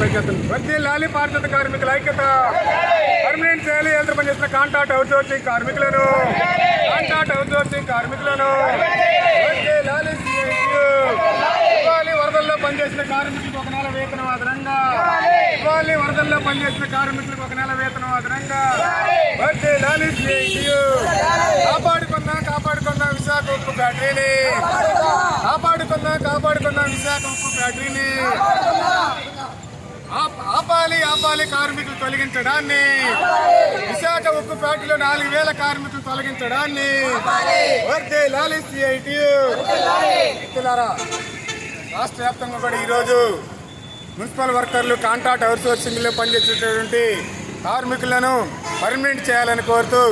వచ్చే లాలి పారిశుద్ధ కార్మికుల ఐక్యత. పర్మనెంట్ చేయాలి ఎంత పనిచేసిన కాంట్రాక్ట్ అవుట్సోర్సింగ్ కార్మికులను. కాంట్రాక్ట్ అవుట్సోర్సింగ్ కార్మికులను. లాలి ఇవ్వాలి వరదల్లో పనిచేసిన కార్మికులకు ఒక నెల వేతనం అదనంగా. ఇవ్వాలి వరదల్లో పనిచేసిన కార్మికులకు ఒక నెల వేతనం అదనంగా. వచ్చే లాలి కాపాడుకుందాం కాపాడుకుందాం విశాఖ ఉప్పు బ్యాటరీని. కాపాడుకుందాం కాపాడుకుందాం విశాఖ ఉప్పు బ్యాటరీని. ఆపాలి కార్మికులు తొలగించడాన్ని. విశాఖ ఉక్కు ఫ్యాక్టరీలో నాలుగు వేల కార్మికులు తొలగించడాన్ని. వర్దే లాలి సిఐటి మిత్రులారా రాష్ట్ర వ్యాప్తంగా కూడా ఈరోజు మున్సిపల్ వర్కర్లు కాంట్రాక్ట్ అవుట్సోర్సింగ్లో పనిచేసేటటువంటి కార్మికులను పర్మనెంట్ చేయాలని కోరుతూ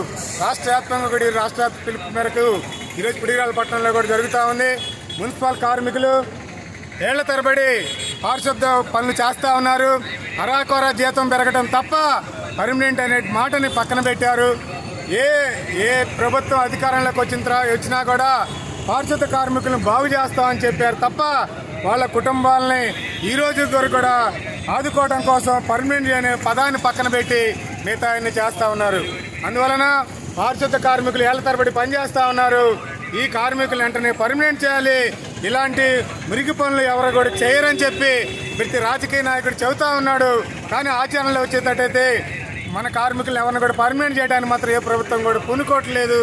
రాష్ట్ర వ్యాప్తంగా కూడా ఈ రాష్ట్ర పిలుపు మేరకు ఈరోజు పిడిగాల పట్టణంలో కూడా జరుగుతూ ఉంది. మున్సిపల్ కార్మికులు ఏళ్ళ తరబడి పారిశుద్ధ పనులు చేస్తూ ఉన్నారు. అరాకొర జీతం పెరగడం తప్ప పర్మనెంట్ అనే మాటని పక్కన పెట్టారు. ఏ ఏ ప్రభుత్వం అధికారంలోకి వచ్చిన తర్వాత వచ్చినా కూడా పారిశుద్ధ కార్మికులను బాగు చేస్తామని చెప్పారు తప్ప వాళ్ళ కుటుంబాలని ఈ రోజు వరకు కూడా ఆదుకోవడం కోసం పర్మనెంట్ అనే పదాన్ని పక్కన పెట్టి మిగతా అన్ని చేస్తూ ఉన్నారు. అందువలన పారిశుద్ధ కార్మికులు ఏళ్ళ తరబడి పనిచేస్తూ ఉన్నారు. ఈ కార్మికులు వెంటనే పర్మనెంట్ చేయాలి. ఇలాంటి మురికి పనులు ఎవరు కూడా చేయరని చెప్పి ప్రతి రాజకీయ నాయకుడు చెబుతా ఉన్నాడు. కానీ ఆచరణలో వచ్చేటట్టయితే మన కార్మికులు ఎవరిని కూడా పర్మనెంట్ చేయడానికి మాత్రం ఏ ప్రభుత్వం కూడా పూనుకోవట్లేదు.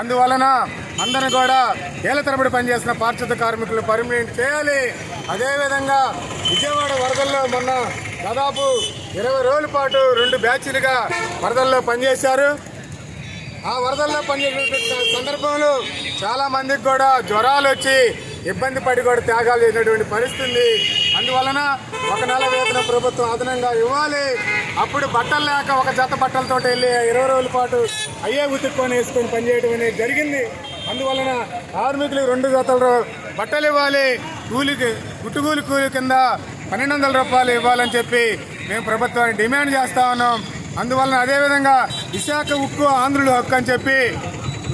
అందువలన అందరిని కూడా ఏళ్ళ తరబడి పనిచేసిన పారిశుద్ధ కార్మికులు పర్మనెంట్ చేయాలి. అదేవిధంగా విజయవాడ వరదల్లో మొన్న దాదాపు ఇరవై రోజుల పాటు రెండు బ్యాచ్లుగా వరదల్లో పనిచేశారు. ఆ వరదల్లో పనిచేసిన సందర్భంలో చాలా మందికి కూడా జ్వరాలు వచ్చి ఇబ్బంది పడి కూడా త్యాగాలు చేసినటువంటి పరిస్థితి అందువలన ఒక నెల వేతన ప్రభుత్వం అదనంగా ఇవ్వాలి. అప్పుడు బట్టలు లేక ఒక జత బట్టలతో వెళ్ళి ఇరవై రోజుల పాటు అయ్యే ఉతుక్కొని వేసుకొని పనిచేయడం అనేది జరిగింది. అందువలన కార్మికులకు రెండు జతలు బట్టలు ఇవ్వాలి. కూలికి గుట్టుకూలి కూలి కింద పన్నెండు వందల రూపాయలు ఇవ్వాలని చెప్పి మేము ప్రభుత్వాన్ని డిమాండ్ చేస్తా ఉన్నాం. అందువలన అదేవిధంగా విశాఖ ఉక్కు ఆంధ్రుల హక్కు అని చెప్పి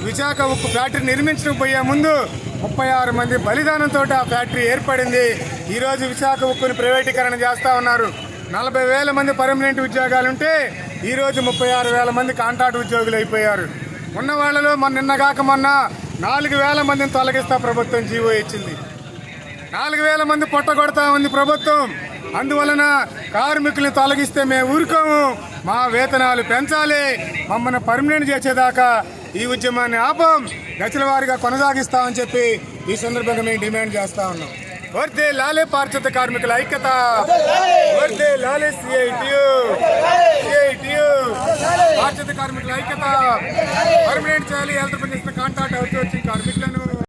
విశాఖ ఉక్కు ఫ్యాక్టరీ నిర్మించడం పోయే ముందు ముప్పై ఆరు మంది బలిదానంతో ఆ ఫ్యాక్టరీ ఏర్పడింది. ఈరోజు విశాఖ ఉక్కుని ప్రైవేటీకరణ చేస్తూ ఉన్నారు. నలభై వేల మంది పర్మనెంట్ ఉద్యోగాలుంటే ఈరోజు ముప్పై ఆరు వేల మంది కాంట్రాక్ట్ ఉద్యోగులు అయిపోయారు. ఉన్న వాళ్ళలో మొన్న నిన్నగాక మొన్న నాలుగు వేల మందిని తొలగిస్తా ప్రభుత్వం జీవో ఇచ్చింది. నాలుగు వేల మంది పొట్టగొడతా ఉంది ప్రభుత్వం. అందువలన కార్మికులు తొలగిస్తే మేము ఊరుకోము. మా వేతనాలు పెంచాలి. మమ్మల్ని పర్మనెంట్ చేసేదాకా ఈ ఉద్యమాన్ని ఆపం దశల వారిగా కొనసాగిస్తామని చెప్పి ఈ సందర్భంగా మేము డిమాండ్ చేస్తా ఉన్నాం. వర్దే లాలే పారిశుద్ధ కార్మికుల ఐక్యత. వర్దే లాలే సిఐటియు. సిఐటియు. పారిశుద్ధ కార్మికుల ఐక్యత. పర్మనెంట్ చేయాలి హెల్త్ పనిచేస్తున్న కాంట్రాక్ట్ అవుట్సోర్సింగ్ కార్మికులను